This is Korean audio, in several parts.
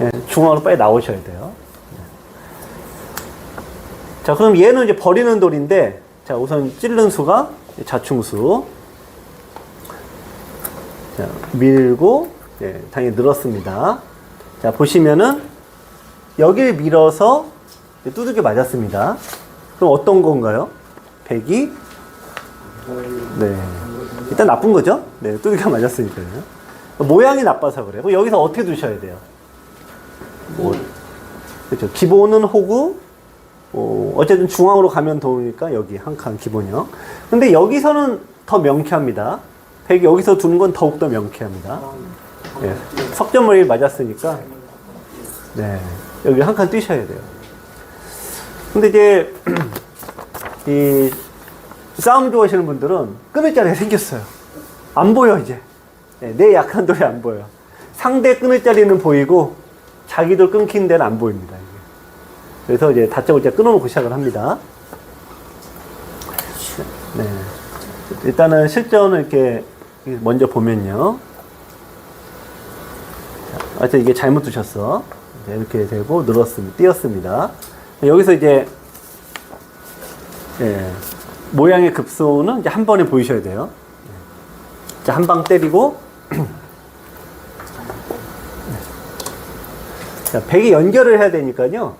예, 중앙으로 빨리 나오셔야 돼요. 자, 그럼 얘는 이제 버리는 돌인데, 자, 우선 찌른 수가 자충수. 자, 밀고, 예, 당연히 늘었습니다. 자, 보시면은, 여기를 밀어서 두들겨 맞았습니다. 그럼 어떤 건가요? 100이? 네. 일단 나쁜 거죠? 네, 두들겨 맞았으니까요. 모양이 나빠서 그래요. 여기서 어떻게 두셔야 돼요? 뭐, 그렇죠. 기본은 호구, 어, 어쨌든 중앙으로 가면 도우니까 여기 한 칸 기본이요. 근데 여기서는 더 명쾌합니다. 100이 여기서 두는 건 더욱더 명쾌합니다. 예. 석점머리를 맞았으니까, 네. 여기 한 칸 뛰셔야 돼요. 근데 이제, 이, 싸움 좋아하시는 분들은 끊을 자리가 생겼어요. 안 보여, 이제. 네, 내 약한 돌이 안 보여. 상대 끊을 자리는 보이고, 자기도 끊긴 데는 안 보입니다. 그래서 이제 다짜고짜 끊어놓고 시작을 합니다. 네. 일단은 실전을 이렇게 먼저 보면요. 자, 어째 이게 잘못 두셨어. 이제 이렇게 되고 늘었습니다. 띄었습니다. 여기서 이제 예, 모양의 급소는 이제 한 번에 보이셔야 돼요. 자, 한 방 때리고 자, 100이 연결을 해야 되니까요.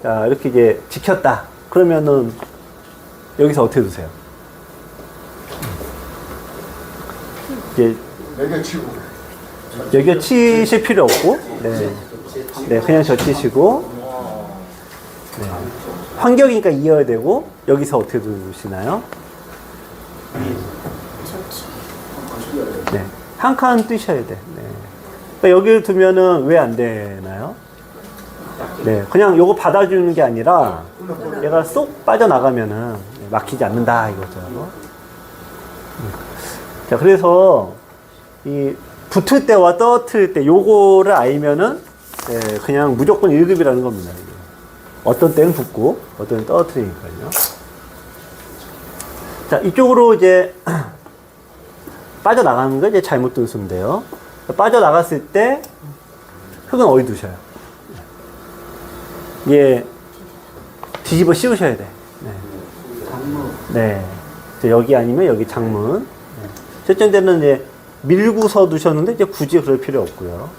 자, 이렇게 이제 지켰다. 그러면은 여기서 어떻게 두세요? 이제 매겨치고 여기가 치실 필요 없고, 네. 네, 그냥 젖히시고, 네. 환경이니까 이어야 되고, 여기서 어떻게 두시나요? 네. 한 칸 뛰셔야 돼. 네. 그러니까 여기를 두면은 왜 안 되나요? 네. 그냥 요거 받아주는 게 아니라, 얘가 쏙 빠져나가면은 막히지 않는다, 이거죠. 음. 자, 그래서, 이, 붙을 때와 떨어뜨릴 때 요거를 알면은, 예, 그냥 무조건 1급이라는 겁니다. 어떤 때는 붙고, 어떤 때는 떨어뜨리니까요. 자, 이쪽으로 이제, 빠져나가는 게 이제 잘못 둔 수인데요. 빠져나갔을 때, 흙은 어디 두셔요? 예, 뒤집어 씌우셔야 돼. 네. 네. 이제 여기 아니면 여기 장문. 네. 첫째 때는 이제 밀고서 두셨는데 이제 굳이 그럴 필요 없고요.